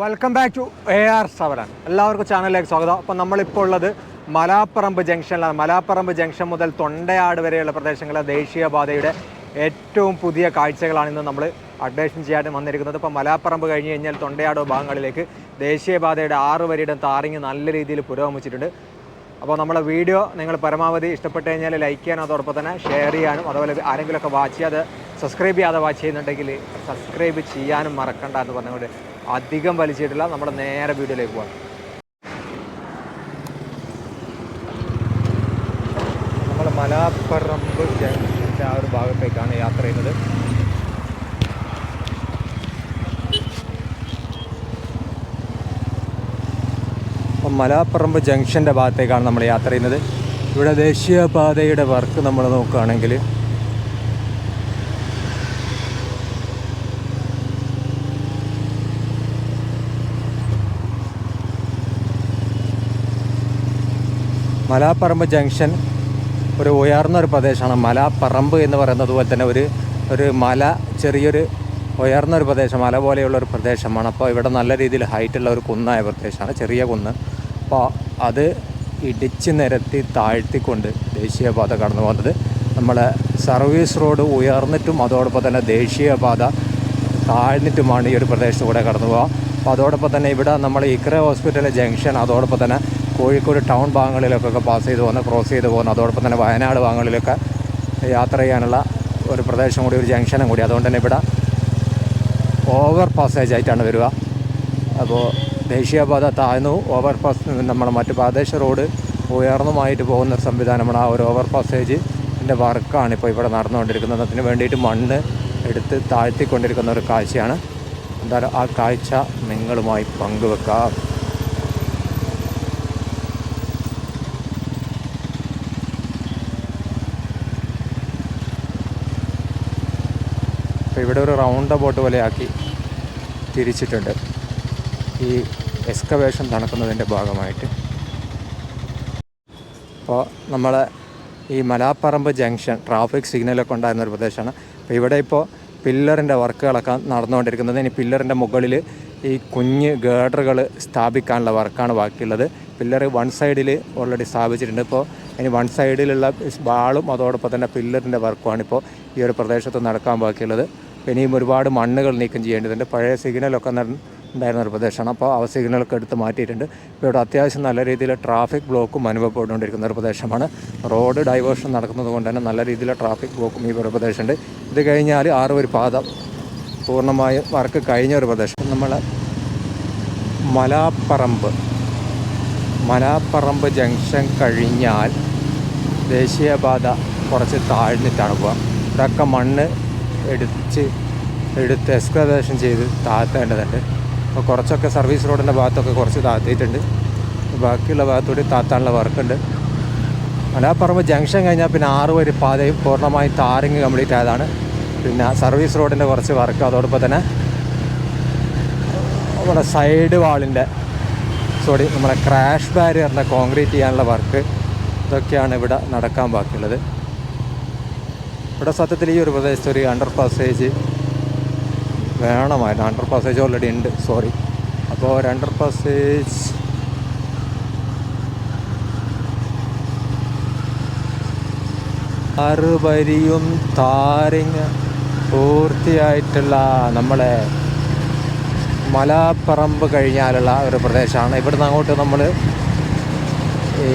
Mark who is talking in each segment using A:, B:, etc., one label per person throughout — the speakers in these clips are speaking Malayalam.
A: Welcome back to A R സവരൻ എല്ലാവർക്കും ചാനലിലേക്ക് സ്വാഗതം. അപ്പം നമ്മളിപ്പോൾ ഉള്ളത് മലാപ്പറമ്പ് ജംഗ്ഷനിലാണ്. മലാപ്പറമ്പ് ജംഗ്ഷൻ മുതൽ തൊണ്ടയാട് വരെയുള്ള പ്രദേശങ്ങളിലെ ദേശീയപാതയുടെ ഏറ്റവും പുതിയ കാഴ്ചകളാണ് ഇന്ന് നമ്മൾ അപ്ഡേഷൻ ചെയ്യാൻ വന്നിരിക്കുന്നത്. ഇപ്പോൾ മലാപ്പറമ്പ് കഴിഞ്ഞ് കഴിഞ്ഞാൽ തൊണ്ടയാട് ഭാഗങ്ങളിലേക്ക് ദേശീയപാതയുടെ ആറ് വരിയുടെ താറിങ് നല്ല രീതിയിൽ പുരോഗമിച്ചിട്ടുണ്ട്. അപ്പോൾ നമ്മളെ വീഡിയോ നിങ്ങൾ പരമാവധി ഇഷ്ടപ്പെട്ട് കഴിഞ്ഞാൽ ലൈക്ക് ചെയ്യാനും അതോടൊപ്പം തന്നെ ഷെയർ ചെയ്യാനും അതുപോലെ ആരെങ്കിലുമൊക്കെ വാച്ച് ചെയ്യാതെ സബ്സ്ക്രൈബ് ചെയ്യാതെ വാച്ച് ചെയ്യുന്നുണ്ടെങ്കിൽ സബ്സ്ക്രൈബ് ചെയ്യാനും മറക്കണ്ട എന്ന് പറഞ്ഞുകൊണ്ട് അധികം വലിച്ചിട്ടില്ല. നമ്മുടെ നേരെ വീഡിയോയിലേക്ക് പോകാം നമ്മൾ മലാപ്പറമ്പ് ജംഗ്ഷന്റെ ആ ഒരു ഭാഗത്തേക്കാണ് യാത്ര ചെയ്യുന്നത്. അപ്പം മലാപ്പറമ്പ് ജംഗ്ഷന്റെ ഭാഗത്തേക്കാണ് നമ്മൾ യാത്ര ചെയ്യുന്നത്. ഇവിടെ ദേശീയപാതയുടെ വർക്ക് നമ്മൾ നോക്കുകയാണെങ്കിൽ മലാപ്പറമ്പ് ജംഗ്ഷൻ ഒരു ഉയർന്ന ഒരു പ്രദേശമാണ്. മലാപ്പറമ്പ് എന്ന് പറയുന്നത് പോലെ തന്നെ ഒരു ഒരു മല ചെറിയൊരു ഉയർന്ന ഒരു പ്രദേശം മല പോലെയുള്ള ഒരു പ്രദേശമാണ്. അപ്പോൾ ഇവിടെ നല്ല രീതിയിൽ ഹൈറ്റുള്ള ഒരു കുന്നായ പ്രദേശമാണ് ചെറിയ കുന്ന്. അപ്പോൾ അത് ഇടിച്ച് നിരത്തി താഴ്ത്തിക്കൊണ്ട് ദേശീയപാത കടന്നു പോകുന്നത്. നമ്മളെ സർവീസ് റോഡ് ഉയർന്നിട്ടും അതോടൊപ്പം തന്നെ ദേശീയപാത താഴ്ന്നിട്ടുമാണ് ഈ ഒരു പ്രദേശത്ത് കൂടെ കടന്നു പോകുക അപ്പോൾ അതോടൊപ്പം തന്നെ ഇവിടെ നമ്മൾ ഇക്ര ഹോസ്പിറ്റലിലെ ജംഗ്ഷൻ അതോടൊപ്പം തന്നെ കോഴിക്കോട് ടൗൺ ഭാഗങ്ങളിലൊക്കെ പാസ് ചെയ്ത് പോകുന്ന ക്രോസ് ചെയ്ത് പോകുന്ന. അതോടൊപ്പം തന്നെ വയനാട് ഭാഗങ്ങളിലൊക്കെ യാത്ര ചെയ്യാനുള്ള ഒരു പ്രദേശം കൂടി ഒരു ജംഗ്ഷനും കൂടി. അതുകൊണ്ട് തന്നെ ഇവിടെ ഓവർ പാസേജ് ആയിട്ടാണ് വരിക. അപ്പോൾ ദേശീയപാത താഴ്ന്നു. ഓവർ പാസ് നമ്മുടെ മറ്റ് പ്രാദേശിക റോഡ് ഉയർന്നുമായിട്ട് പോകുന്ന സംവിധാനമാണ് ആ ഒരു ഓവർ പാസേജിന്റെ വർക്കാണ് ഇപ്പോൾ ഇവിടെ നടന്നുകൊണ്ടിരിക്കുന്നത്. അതിന് വേണ്ടിയിട്ട് മണ്ണ് എടുത്ത് താഴ്ത്തിക്കൊണ്ടിരിക്കുന്ന ഒരു കാഴ്ചയാണ്. എന്തായാലും ആ കാഴ്ച നിങ്ങളുമായി പങ്കുവെക്കാം. ഇവിടെ ഒരു റൗണ്ട് ബോട്ട് പോലെയാക്കി തിരിച്ചിട്ടുണ്ട്. ഈ എക്സ്കവേഷൻ നടക്കുന്നതിന്റെ ഭാഗമായിട്ട്. അപ്പോൾ നമ്മൾ ഈ മലാപ്പറമ്പ് ജംഗ്ഷൻ ട്രാഫിക് സിഗ്നലൊക്കെ ഉണ്ടായിരുന്ന ഒരു പ്രദേശമാണ്. അപ്പോൾ ഇവിടെ ഇപ്പോൾ പില്ലറിന്റെ വർക്കുകളൊക്കെ നടന്നുകൊണ്ടിരിക്കുന്നത്. ഇനി പില്ലറിന്റെ മുകളിൽ ഈ കുഞ്ഞ് ഗേഡറുകൾ സ്ഥാപിക്കാനുള്ള വർക്കാണ് ബാക്കിയുള്ളത്. പില്ലർ വൺ സൈഡിൽ ഓൾറെഡി സ്ഥാപിച്ചിട്ടുണ്ട്. ഇപ്പോൾ ഇനി വൺ സൈഡിലുള്ള ബാളും അതോടൊപ്പം തന്നെ പില്ലറിന്റെ വർക്കുമാണ് ഇപ്പോൾ ഈ ഒരു പ്രദേശത്ത് നടക്കാൻ ബാക്കിയുള്ളത്. ഇനിയും ഒരുപാട് മണ്ണുകൾ നീക്കം ചെയ്യേണ്ടതുണ്ട്. പഴയ സിഗ്നലൊക്കെ ഉണ്ടായിരുന്ന ഒരു പ്രദേശമാണ്. അപ്പോൾ ആ സിഗ്നലൊക്കെ എടുത്ത് മാറ്റിയിട്ടുണ്ട്. ഇപ്പോൾ ഇവിടെ അത്യാവശ്യം നല്ല രീതിയിൽ ട്രാഫിക് ബ്ലോക്കും അനുഭവപ്പെട്ടുകൊണ്ടിരിക്കുന്ന ഒരു പ്രദേശമാണ്. റോഡ് ഡൈവേർഷൻ നടക്കുന്നത് കൊണ്ട് തന്നെ നല്ല രീതിയിൽ ട്രാഫിക് ബ്ലോക്കും ഈ ഒരു പ്രദേശമുണ്ട്. ഇത് കഴിഞ്ഞാൽ ആറ് ഒരു പാത പൂർണമായും വർക്ക് കഴിഞ്ഞ ഒരു പ്രദേശം. നമ്മൾ മലാപ്പറമ്പ്. മലാപ്പറമ്പ് ജംഗ്ഷൻ കഴിഞ്ഞാൽ ദേശീയപാത കുറച്ച് താഴ്ന്നിട്ടാണ് പോവുക. ഇതൊക്കെ മണ്ണ് എടുത്ത് എടുത്ത് എക്സ്കവേഷൻ ചെയ്ത് താത്തേണ്ടതുണ്ട്. അപ്പോൾ കുറച്ചൊക്കെ സർവീസ് റോഡിന്റെ ഭാഗത്തൊക്കെ കുറച്ച് താത്തിയിട്ടുണ്ട്. ബാക്കിയുള്ള ഭാഗത്തൂടി താത്താനുള്ള വർക്കുണ്ട് മലാപ്പറമ്പ് ജംഗ്ഷൻ കഴിഞ്ഞാൽ പിന്നെ ആറ് വരി പാതയും പൂർണമായും താറിങ് കംപ്ലീറ്റ് ആയതാണ്. പിന്നെ സർവീസ് റോഡിന്റെ കുറച്ച് വർക്ക് അതോടൊപ്പം തന്നെ നമ്മുടെ സൈഡ് വാളിന്റെ സോറി നമ്മുടെ ക്രാഷ് ബാരിയറിന്റെ കോൺക്രീറ്റ് ചെയ്യാനുള്ള വർക്ക് ഇതൊക്കെയാണ് ഇവിടെ നടക്കാൻ ബാക്കിയുള്ളത്. ഇവിടെ സത്യത്തിൽ ഈ ഒരു പ്രദേശത്ത് ഒരു അണ്ടർ പാസേജ് വേണമായിരുന്നു. അണ്ടർ പാസേജ് ഓൾറെഡി ഉണ്ട്. സോറി അപ്പോൾ ഒരു അണ്ടർ പാസേജ് അറുവരിയും താരിങ് പൂർത്തിയായിട്ടുള്ള നമ്മളെ മലപ്പറമ്പ് കഴിഞ്ഞാലുള്ള ഒരു പ്രദേശമാണ്. ഇവിടുന്ന് അങ്ങോട്ട് നമ്മൾ ഈ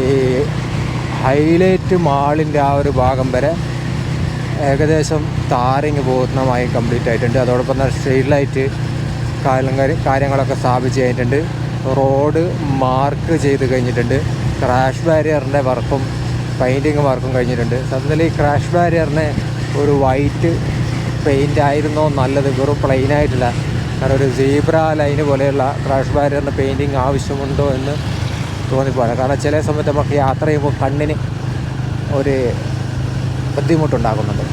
A: ഹൈലൈറ്റ് മാളിന്റെ ആ ഒരു ഭാഗം വരെ ഏകദേശം താരിങ് പൂർണമായും കംപ്ലീറ്റ് ആയിട്ടുണ്ട്. അതോടൊപ്പം തന്നെ സ്ട്രീറ്റ് ലൈറ്റ് കാര്യം കാര്യങ്ങളൊക്കെ സ്ഥാപിച്ച് കഴിഞ്ഞിട്ടുണ്ട്. റോഡ് മാർക്ക് ചെയ്ത് കഴിഞ്ഞിട്ടുണ്ട്. ക്രാഷ് ബാരിയറിന്റെ വർക്കും പെയിന്റിങ് വർക്കും കഴിഞ്ഞിട്ടുണ്ട്. സത്യത്തിൽ ഈ ക്രാഷ് ബാരിയറിന് ഒരു വൈറ്റ് പെയിന്റ് ആയിരുന്നോ നല്ലത്? വെറും പ്ലെയിൻ ആയിട്ടില്ല. കാരണം ഒരു സീബ്ര ലൈന് പോലെയുള്ള ക്രാഷ് ബാരിയറിന് പെയിന്റിങ് ആവശ്യമുണ്ടോ എന്ന് തോന്നിപ്പോകാം കാരണം ചില സമയത്ത് നമുക്ക് യാത്ര ചെയ്യുമ്പോൾ കണ്ണിന് ഒരു ബുദ്ധിമുട്ടുണ്ടാകുന്നുണ്ട്.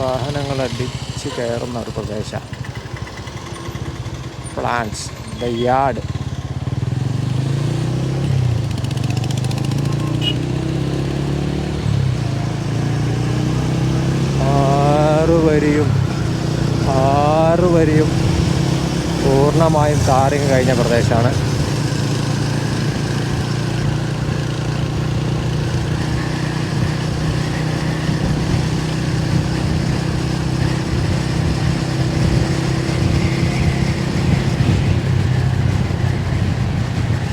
A: വാഹനങ്ങൾ അടിച്ച് കയറുന്ന ഒരു പ്രദേശം. Plants the yard. ആറുവരിയും ആറുവരിയും പൂർണമായും താരങ്ങ് കഴിഞ്ഞ പ്രദേശമാണ്.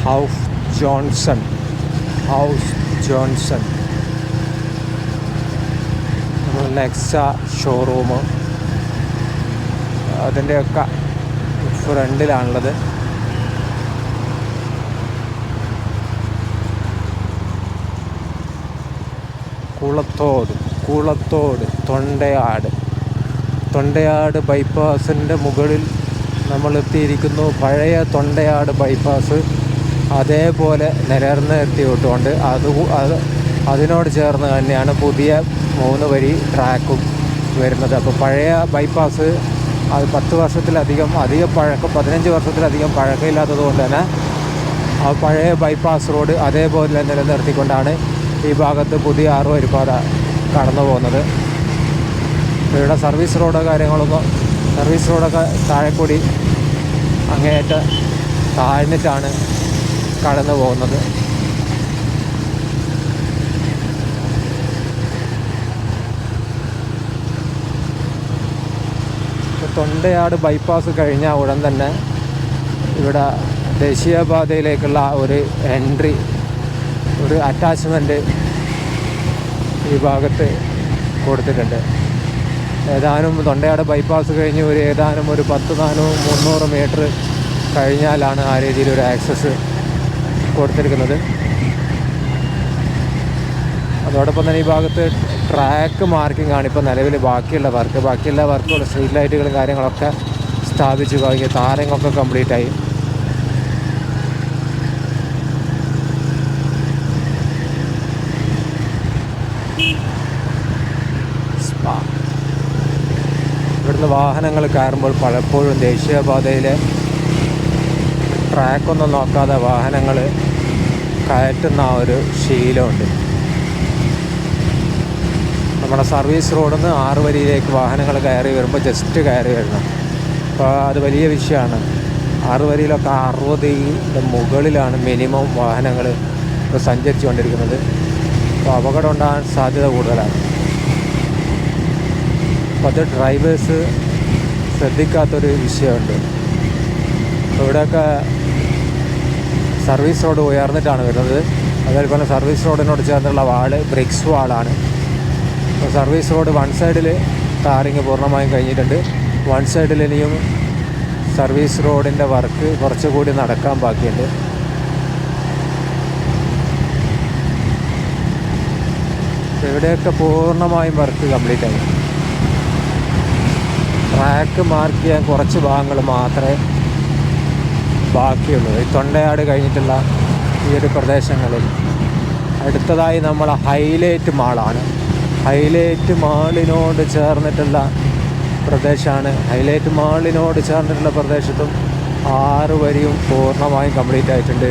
A: House Johnson house Johnson Nexa showroom അതിന്റെയൊക്കെ ഫ്രണ്ടിലാണുള്ളത്. കുളത്തോട് കുളത്തോട് തൊണ്ടയാട്. തൊണ്ടയാട് ബൈപ്പാസിന്റെ മുകളിൽ നമ്മൾ എത്തിയിരിക്കുന്നു പഴയ തൊണ്ടയാട് ബൈപ്പാസ് അതേപോലെ നിലനിർന്ന് എത്തിയിട്ടുകൊണ്ട് അത് അതിനോട് ചേർന്ന് തന്നെയാണ് പുതിയ മൂന്ന് വരി ട്രാക്കും വരുന്നത്. അപ്പോൾ പഴയ ബൈപ്പാസ് അത് പത്ത് വർഷത്തിലധികം അധിക പഴക്കം പതിനഞ്ച് വർഷത്തിലധികം പഴക്കമില്ലാത്തത് കൊണ്ട് തന്നെ ആ പഴയ ബൈപ്പാസ് റോഡ് അതേപോലെ നിലനിർത്തിക്കൊണ്ടാണ് ഈ ഭാഗത്ത് പുതിയ ആറ് വരിപ്പാത കടന്നു പോകുന്നത്. ഇവിടെ സർവീസ് റോഡോ കാര്യങ്ങളൊന്നും സർവീസ് റോഡൊക്കെ താഴെക്കൂടി അങ്ങേയറ്റ താഴ്ന്നിട്ടാണ് കടന്നു പോകുന്നത്. തൊണ്ടയാട് ബൈപ്പാസ് കഴിഞ്ഞ ഉടൻ തന്നെ ഇവിടെ ദേശീയപാതയിലേക്കുള്ള ഒരു എൻട്രി ഒരു അറ്റാച്ച്മെന്റ് ഈ ഭാഗത്ത് കൊടുത്തിട്ടുണ്ട്. ഏതാനും തൊണ്ടയാട് ബൈപ്പാസ് കഴിഞ്ഞ് ഒരു ഏതാനും ഒരു പത്ത് നാനൂറ് മുന്നൂറ് മീറ്റർ കഴിഞ്ഞാലാണ് ആ രീതിയിൽ ഒരു ആക്സസ് കൊടുത്തിരിക്കുന്നത്. അതോടൊപ്പം തന്നെ ഈ ഭാഗത്ത് ട്രാക്ക് മാർക്കിംഗ് ആണ് ഇപ്പോൾ നിലവിൽ ബാക്കിയുള്ള വർക്ക് ബാക്കിയുള്ള വർക്കുകൾ സ്ട്രീറ്റ് ലൈറ്റുകളും കാര്യങ്ങളൊക്കെ സ്ഥാപിച്ചു കഴിഞ്ഞു താരങ്ങളൊക്കെ കംപ്ലീറ്റ് ആയി. ഇവിടുന്ന് വാഹനങ്ങൾ കയറുമ്പോൾ പലപ്പോഴും ദേശീയപാതയിലെ ട്രാക്കൊന്നും നോക്കാതെ വാഹനങ്ങൾ കയറ്റുന്ന ആ ഒരു ശീലമുണ്ട്. നമ്മുടെ സർവീസ് റോഡിൽ നിന്ന് ആറ് വരിയിലേക്ക് വാഹനങ്ങൾ കയറി വരുമ്പോൾ ജസ്റ്റ് കയറി വരണം. അപ്പോൾ അത് വലിയ വിഷയമാണ് ആറ് വരിയിലൊക്കെ അറുപതിന്റെ മുകളിലാണ് മിനിമം വാഹനങ്ങൾ സഞ്ചരിച്ചുകൊണ്ടിരിക്കുന്നത്. അപ്പോൾ അപകടം ഉണ്ടാകാൻ സാധ്യത കൂടുതലാണ്. അപ്പോൾ അത് ഡ്രൈവേഴ്സ് ശ്രദ്ധിക്കാത്തൊരു വിഷയമുണ്ട്. ഇവിടെയൊക്കെ സർവീസ് റോഡ് ഉയർന്നിട്ടാണ് വരുന്നത്. അതേപോലെ സർവീസ് റോഡിനോട് ചേർന്നുള്ള വാൾ ബ്രിക്സ് വാളാണ്. അപ്പോൾ സർവീസ് റോഡ് വൺ സൈഡിൽ ടാറിങ് പൂർണമായും കഴിഞ്ഞിട്ടുണ്ട്. വൺ സൈഡിൽ ഇനിയും സർവീസ് റോഡിന്റെ വർക്ക് കുറച്ചുകൂടി നടക്കാൻ ബാക്കിയുണ്ട്. ഇവിടെയൊക്കെ പൂർണമായും വർക്ക് കംപ്ലീറ്റ് ആയി. ട്രാക്ക് മാർക്ക് ചെയ്യാൻ കുറച്ച് ഭാഗങ്ങൾ മാത്രമേ ബാക്കിയുള്ളൂ ഈ തൊണ്ടയാട് കഴിഞ്ഞിട്ടുള്ള ഈ ഒരു പ്രദേശങ്ങളിൽ അടുത്തതായി നമ്മൾ ഹൈലൈറ്റ് മാളാണ്. ഹൈലൈറ്റ് മാളിനോട് ചേർന്നിട്ടുള്ള പ്രദേശമാണ് ഹൈലൈറ്റ് മാളിനോട് ചേർന്നിട്ടുള്ള പ്രദേശത്തും ആറ് വരിയും പൂർണമായും കംപ്ലീറ്റ് ആയിട്ടുണ്ട്.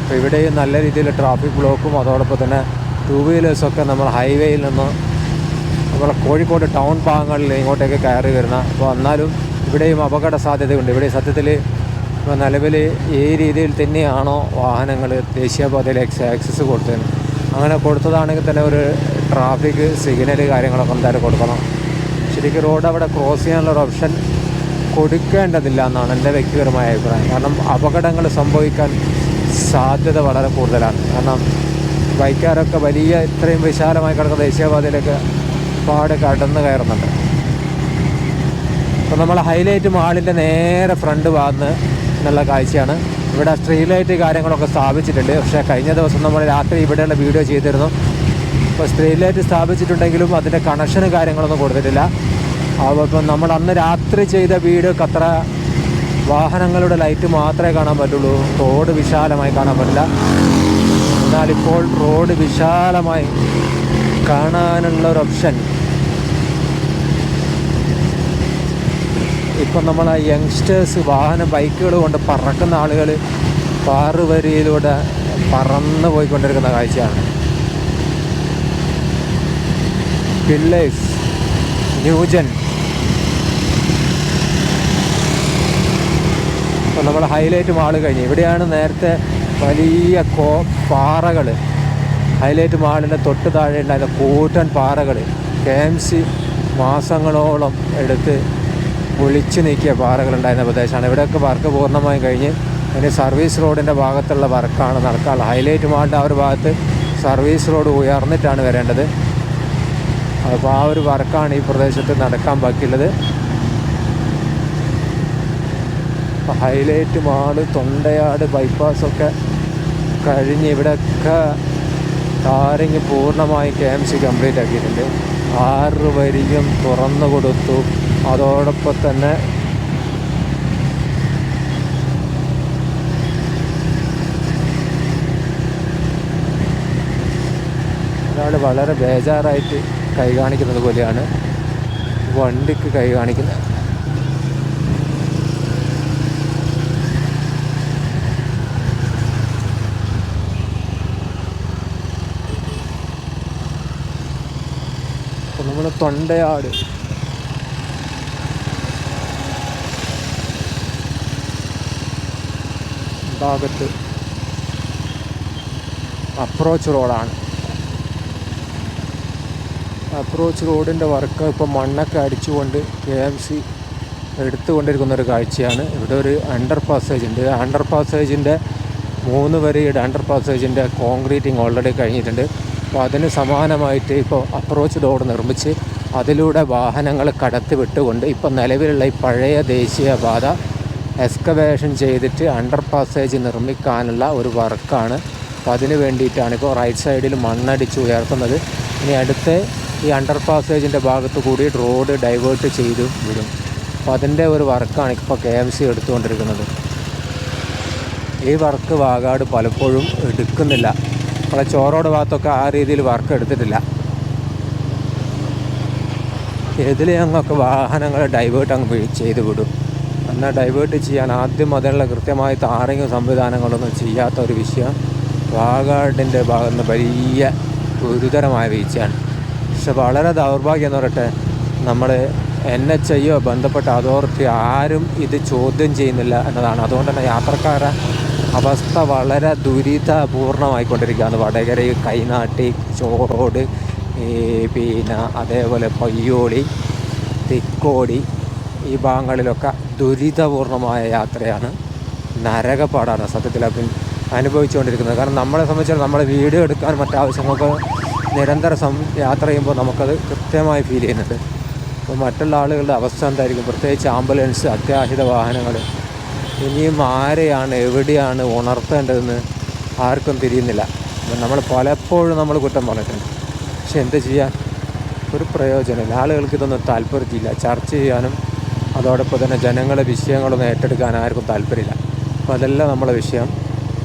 A: അപ്പോൾ ഇവിടെയും നല്ല രീതിയിൽ ട്രാഫിക് ബ്ലോക്കും അതോടൊപ്പം തന്നെ ടൂ വീലേഴ്സൊക്കെ നമ്മൾ ഹൈവേയിൽ നിന്ന് നമ്മളെ കോഴിക്കോട് ടൗൺ ഭാഗങ്ങളിൽ ഇങ്ങോട്ടേക്ക് കയറി വരുന്ന. അപ്പോൾ എന്നാലും ഇവിടെയും അപകട സാധ്യതയുണ്ട് ഇവിടെ സത്യത്തിൽ ഇപ്പോൾ നിലവിൽ ഈ രീതിയിൽ തന്നെയാണോ വാഹനങ്ങൾ ദേശീയപാതയിൽ എക്സ് ആക്സസ് കൊടുത്തത്? അങ്ങനെ കൊടുത്തതാണെങ്കിൽ തന്നെ ഒരു ട്രാഫിക് സിഗ്നൽ കാര്യങ്ങളൊക്കെ എന്തായാലും കൊടുക്കണം. ശരിക്കും റോഡ് അവിടെ ക്രോസ് ചെയ്യാനുള്ള ഒരു ഓപ്ഷൻ കൊടുക്കേണ്ടതില്ല എന്നാണ് എന്റെ വ്യക്തിപരമായ അഭിപ്രായം. കാരണം അപകടങ്ങൾ സംഭവിക്കാൻ സാധ്യത വളരെ കൂടുതലാണ്. കാരണം ബൈക്കാരൊക്കെ വലിയ ഇത്രയും വിശാലമായി കിടക്കുന്ന ദേശീയപാതയിലേക്ക് പാട് കടന്ന് കയറുന്നുണ്ട്. അപ്പോൾ നമ്മൾ ഹൈലൈറ്റ് മാളിന്റെ നേരെ ഫ്രണ്ട് ഭാഗത്ത് എന്നുള്ള കാഴ്ചയാണ്. ഇവിടെ സ്ട്രീറ്റ് ലൈറ്റ് കാര്യങ്ങളൊക്കെ സ്ഥാപിച്ചിട്ടുണ്ട്. പക്ഷേ കഴിഞ്ഞ ദിവസം നമ്മൾ രാത്രി ഇവിടെയുള്ള വീഡിയോ ചെയ്തിരുന്നു. ഇപ്പോൾ സ്ട്രീറ്റ് ലൈറ്റ് സ്ഥാപിച്ചിട്ടുണ്ടെങ്കിലും അതിന്റെ കണക്ഷനും കാര്യങ്ങളൊന്നും കൊടുത്തിട്ടില്ല. ഇപ്പം നമ്മൾ അന്ന് രാത്രി ചെയ്ത വീഡിയോക്ക് അത്ര വാഹനങ്ങളുടെ ലൈറ്റ് മാത്രമേ കാണാൻ പറ്റുള്ളൂ. റോഡ് വിശാലമായി കാണാൻ പറ്റില്ല. എന്നാലിപ്പോൾ റോഡ് വിശാലമായി കാണാനുള്ള ഒരു ഓപ്ഷൻ ഇപ്പം നമ്മൾ ആ യങ്സ്റ്റേഴ്സ് വാഹന ബൈക്കുകൾ കൊണ്ട് പറക്കുന്ന ആളുകൾ പാറുവരിയിലൂടെ പറന്ന് പോയിക്കൊണ്ടിരിക്കുന്ന കാഴ്ചയാണ്. Pillars new gen. ഇപ്പം നമ്മൾ ഹൈലൈറ്റ് മാൾ കഴിഞ്ഞു. ഇവിടെയാണ് നേരത്തെ വലിയ കോ പാറകൾ ഹൈലൈറ്റ് മാളിന്റെ തൊട്ട് താഴെ ഉണ്ടായിരുന്ന കൂറ്റൻ പാറകൾ കെ എം സി മാസങ്ങളോളം എടുത്ത് ഒളിച്ചു നീക്കിയ പാറകളുണ്ടായിരുന്ന പ്രദേശമാണ്. ഇവിടെയൊക്കെ വർക്ക് പൂർണമായും കഴിഞ്ഞ് അതിന് സർവീസ് റോഡിന്റെ ഭാഗത്തുള്ള വർക്കാണ് നടക്കാറ് ഹൈലൈറ്റ് മാളിന്റെ ആ ഒരു ഭാഗത്ത് സർവീസ് റോഡ് ഉയർന്നിട്ടാണ് വരേണ്ടത്. അപ്പോൾ ആ ഒരു വർക്കാണ് ഈ പ്രദേശത്ത് നടക്കാൻ ബാക്കിയുള്ളത്. അപ്പോൾ ഹൈലൈറ്റ് മാൾ തൊണ്ടയാട് ബൈപ്പാസൊക്കെ കഴിഞ്ഞ് ഇവിടെയൊക്കെ ടാറിങ് പൂർണമായി കെ എം സി കംപ്ലീറ്റ് ആക്കിയിട്ടുണ്ട്. ആറ് വരിയും തുറന്നു കൊടുത്തു. അതോടൊപ്പം തന്നെ ഒരാൾ വളരെ ബേജാറായിട്ട് കൈ കാണിക്കുന്നത് പോലെയാണ്. വണ്ടിക്ക് കൈ കാണിക്കുന്നത്. തൊണ്ടയാട് ഭാഗത്ത് അപ്രോച്ച് റോഡാണ് അപ്രോച്ച് റോഡിന്റെ വർക്ക് ഇപ്പോൾ മണ്ണൊക്കെ അടിച്ചുകൊണ്ട് കെ എം സി എടുത്തുകൊണ്ടിരിക്കുന്ന ഒരു കാഴ്ചയാണ്. ഇവിടെ ഒരു അണ്ടർ പാസേജ് ഉണ്ട്. അണ്ടർ പാസേജിന്റെ മൂന്ന് വരിയുടെ അണ്ടർ പാസേജിന്റെ കോൺക്രീറ്റിംഗ് ഓൾറെഡി കഴിഞ്ഞിട്ടുണ്ട്. അപ്പോൾ അതിന് സമാനമായിട്ട് ഇപ്പോൾ അപ്രോച്ച് റോഡ് നിർമ്മിച്ച് അതിലൂടെ വാഹനങ്ങൾ കടത്തി വിട്ടുകൊണ്ട് ഇപ്പോൾ നിലവിലുള്ള ഈ പഴയ ദേശീയപാത എക്സ്കവേഷൻ ചെയ്തിട്ട് അണ്ടർ പാസേജ് നിർമ്മിക്കാനുള്ള ഒരു വർക്കാണ്. അപ്പോൾ അതിന് വേണ്ടിയിട്ടാണ് ഇപ്പോൾ റൈറ്റ് സൈഡിൽ മണ്ണടിച്ച് ഉയർത്തുന്നത്. ഇനി അടുത്ത് ഈ അണ്ടർ പാസേജിന്റെ ഭാഗത്ത് കൂടി റോഡ് ഡൈവേർട്ട് ചെയ്ത് വിടും. അപ്പോൾ അതിന്റെ ഒരു വർക്കാണ് ഇപ്പോൾ കെ എം സി എടുത്തുകൊണ്ടിരിക്കുന്നത്. ഈ വർക്ക് വാഗാട് പലപ്പോഴും എടുക്കുന്നില്ല. നമ്മളെ ചോറോട് ഭാഗത്തൊക്കെ ആ രീതിയിൽ വർക്ക് എടുത്തിട്ടില്ല. ഇതിൽ ഞങ്ങൾക്ക് വാഹനങ്ങൾ ഡൈവേർട്ട് അങ്ങ് ചെയ്ത് വിടും. എന്നാൽ ഡൈവേർട്ട് ചെയ്യാൻ ആദ്യം അതിനുള്ള കൃത്യമായി താറിങ് സംവിധാനങ്ങളൊന്നും ചെയ്യാത്ത ഒരു വിഷയം വാഗാടിന്റെ ഭാഗത്ത് നിന്ന് വലിയ ഗുരുതരമായ വീഴ്ചയാണ്. പക്ഷെ വളരെ ദൗർഭാഗ്യം എന്ന് പറയട്ടെ നമ്മൾ എൻ എച്ച് ഐയോ ബന്ധപ്പെട്ട അതോറിറ്റി ആരും ഇത് ചോദ്യം ചെയ്യുന്നില്ല എന്നതാണ്. അതുകൊണ്ട് തന്നെ യാത്രക്കാരുടെ അവസ്ഥ വളരെ ദുരിതപൂർണമായിക്കൊണ്ടിരിക്കുകയാണ്. വടകര കൈനാട്ടി ചോറോട് പിന്നെ അതേപോലെ പയ്യോളി തിക്കോടി ഈ ഭാഗങ്ങളിലൊക്കെ ദുരിതപൂർണമായ യാത്രയാണ് നരകപ്പാടാണ് സത്യത്തിൽ അപ്പം അനുഭവിച്ചുകൊണ്ടിരിക്കുന്നത്. കാരണം നമ്മളെ സംബന്ധിച്ചാൽ നമ്മൾ വീഡിയോ എടുക്കാൻ മറ്റാവശ്യങ്ങൾക്ക് നിരന്തരം സം യാത്ര ചെയ്യുമ്പോൾ നമുക്കത് കൃത്യമായി ഫീൽ ചെയ്യുന്നുണ്ട്. അപ്പോൾ മറ്റുള്ള ആളുകളുടെ അവസ്ഥ എന്തായിരിക്കും? പ്രത്യേകിച്ച് ആംബുലൻസ് അത്യാഹിത വാഹനങ്ങൾ ഇനിയും ആരെയാണ് എവിടെയാണ് ഉണർത്തേണ്ടതെന്ന് ആർക്കും തിരിയുന്നില്ല. നമ്മൾ പലപ്പോഴും നമ്മൾ കുറ്റം പറഞ്ഞിട്ടുണ്ട്. പക്ഷെ എന്ത് ചെയ്യാൻ? ഒരു പ്രയോജനമില്ല. ആളുകൾക്ക് ഇതൊന്നും താല്പര്യത്തില്ല. ചർച്ച ചെയ്യാനും അതോടൊപ്പം തന്നെ ജനങ്ങളുടെ വിഷയങ്ങളൊന്നും ഏറ്റെടുക്കാൻ ആർക്കും താല്പര്യമില്ല. അപ്പോൾ അതെല്ലാം നമ്മളെ വിഷയം.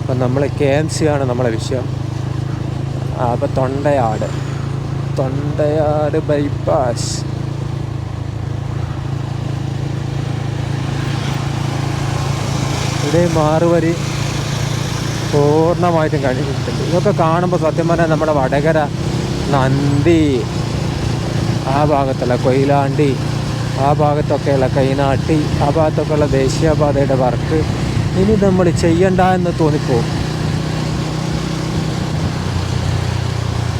A: അപ്പം നമ്മൾ കെ എം സി ആണ് നമ്മളെ വിഷയം. അപ്പോൾ തൊണ്ടയാട്. തൊണ്ടയാട് ബൈപ്പാസ് ഇവിടെ മാറുവരി പൂർണമായിട്ടും കഴിഞ്ഞിട്ടുണ്ട്. ഇതൊക്കെ കാണുമ്പോൾ സത്യം പറഞ്ഞാൽ നമ്മുടെ വടകര നന്ദി. ആ ഭാഗത്തുള്ള കൊയിലാണ്ടി. ആ ഭാഗത്തൊക്കെയുള്ള കൈനാട്ടി ആ ഭാഗത്തൊക്കെയുള്ള ദേശീയപാതയുടെ വർക്ക്. ഇനി നമ്മൾ ചെയ്യണ്ട എന്ന് തോന്നിപ്പോവും.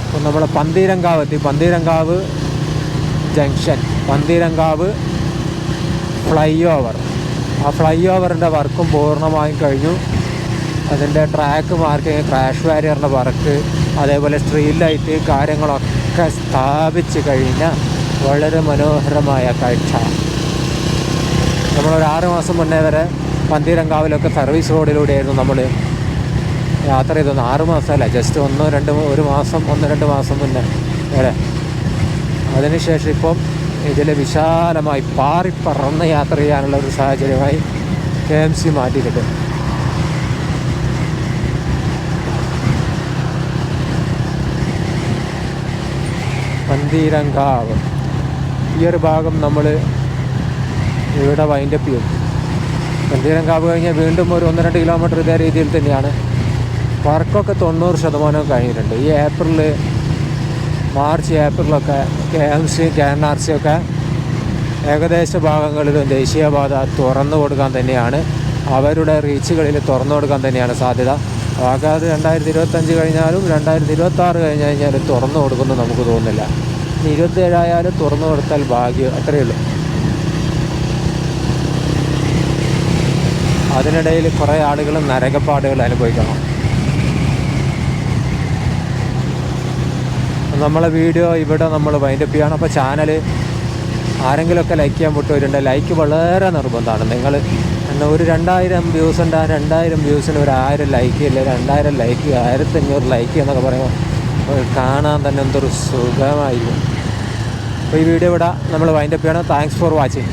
A: ഇപ്പം നമ്മളെ പന്തീരങ്കാവ് എത്തി. Pantheerankavu junction. Pantheerankavu fly over ആ ഫ്ലൈ ഓവറിന്റെ വർക്കും പൂർണമായും കഴിഞ്ഞു. അതിന്റെ ട്രാക്ക് മാർക്കിങ് ക്രാഷ് ബാരിയറിന്റെ വർക്ക് അതേപോലെ സ്ട്രീറ്റ് ലൈറ്റ് കാര്യങ്ങളൊക്കെ സ്ഥാപിച്ച് കഴിഞ്ഞ വളരെ മനോഹരമായ കാഴ്ച. നമ്മളൊരു ആറ് മാസം മുന്നേ വരെ പന്തീരങ്കാവിലൊക്കെ സർവീസ് റോഡിലൂടെയായിരുന്നു നമ്മൾ യാത്ര ചെയ്തൊന്ന് ആറ് മാസമല്ല ജസ്റ്റ് ഒന്നോ രണ്ട് ഒരു മാസം ഒന്ന് രണ്ട് മാസം മുന്നേ വരെ. അതിനുശേഷം ഇപ്പം ഇതിൽ വിശാലമായി പാറിപ്പറന്ന് യാത്ര ചെയ്യാനുള്ള ഒരു സാഹചര്യമായി കെ എം സി മാറ്റിയിട്ടുണ്ട്. പന്തീരങ്കാവ്. ഈ ഒരു ഭാഗം നമ്മൾ ഇവിടെ വൈൻഡപ്പ് ചെയ്യും. കാവ് കഴിഞ്ഞാൽ വീണ്ടും ഒരു ഒന്ന് രണ്ട് കിലോമീറ്റർ ഇതേ രീതിയിൽ തന്നെയാണ്. വർക്കൊക്കെ തൊണ്ണൂറ് ശതമാനം കഴിഞ്ഞിട്ടുണ്ട്. ഈ April March ഏപ്രിലൊക്കെ K M C K N R C ഒക്കെ ഏകദേശ ഭാഗങ്ങളിലും ദേശീയപാത തുറന്നു കൊടുക്കാൻ തന്നെയാണ്. അവരുടെ റീച്ചുകളിൽ തുറന്നു കൊടുക്കാൻ തന്നെയാണ് സാധ്യത. ആകാതെ രണ്ടായിരത്തി ഇരുപത്തഞ്ച് കഴിഞ്ഞാലും രണ്ടായിരത്തി ഇരുപത്തി ആറ് കഴിഞ്ഞ് കഴിഞ്ഞാലും തുറന്നു കൊടുക്കുന്നു നമുക്ക് തോന്നുന്നില്ല. ഇനി ഇരുപത്തേഴായാലും തുറന്നു കൊടുത്താൽ ഭാഗ്യം. അത്രയേ ഉള്ളൂ. അതിനിടയിൽ കുറേ ആളുകൾ നരകപ്പാടുകൾ അനുഭവിക്കണം. നമ്മളെ വീഡിയോ ഇവിടെ നമ്മൾ വൈൻഡപ്പ് ചെയ്യണം. അപ്പോൾ ചാനൽ ആരെങ്കിലുമൊക്കെ ലൈക്ക് ചെയ്യാൻ വിട്ടുവരുന്നുണ്ട് ലൈക്ക് വളരെ നിർബന്ധമാണ്. നിങ്ങൾ എന്നാൽ ഒരു രണ്ടായിരം വ്യൂസ് ഉണ്ട്. ആ രണ്ടായിരം വ്യൂസിന് ഒരു ആയിരം ലൈക്ക് ഇല്ല. രണ്ടായിരം ലൈക്ക് ആയിരത്തഞ്ഞൂറ് ലൈക്ക് എന്നൊക്കെ പറയുമ്പോൾ കാണാൻ തന്നെ എന്തൊരു സുഖമായിരിക്കും. അപ്പോൾ ഈ വീഡിയോ ഇവിടെ നമ്മൾ വൈൻഡപ്പ് ചെയ്യണം താങ്ക്സ് ഫോർ വാച്ചിങ്